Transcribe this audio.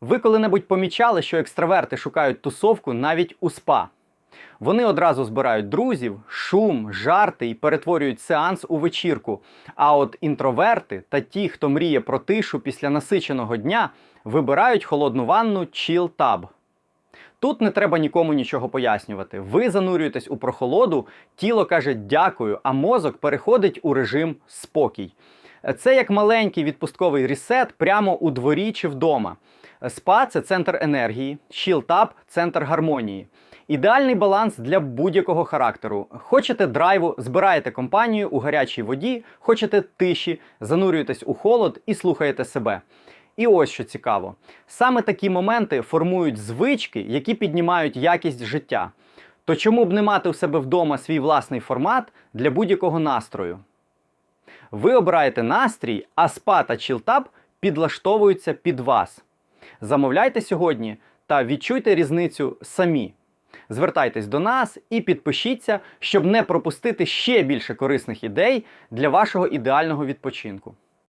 Ви коли-небудь помічали, що екстраверти шукають тусовку навіть у спа. Вони одразу збирають друзів, шум, жарти і перетворюють сеанс у вечірку. А от інтроверти та ті, хто мріє про тишу після насиченого дня, вибирають холодну ванну Chill Tub. Тут не треба нікому нічого пояснювати. Ви занурюєтесь у прохолоду, тіло каже дякую, а мозок переходить у режим спокій. Це як маленький відпустковий ресет прямо у дворі чи вдома. Спа це центр енергії, щілтап центр гармонії. Ідеальний баланс для будь-якого характеру. Хочете драйву, збираєте компанію у гарячій воді, хочете тиші, занурюєтесь у холод і слухаєте себе. І ось що цікаво: саме такі моменти формують звички, які піднімають якість життя. То чому б не мати у себе вдома свій власний формат для будь-якого настрою? Ви обираєте настрій, а спа та чілтап підлаштовуються під вас. Замовляйте сьогодні та відчуйте різницю самі. Звертайтесь до нас і підпишіться, щоб не пропустити ще більше корисних ідей для вашого ідеального відпочинку.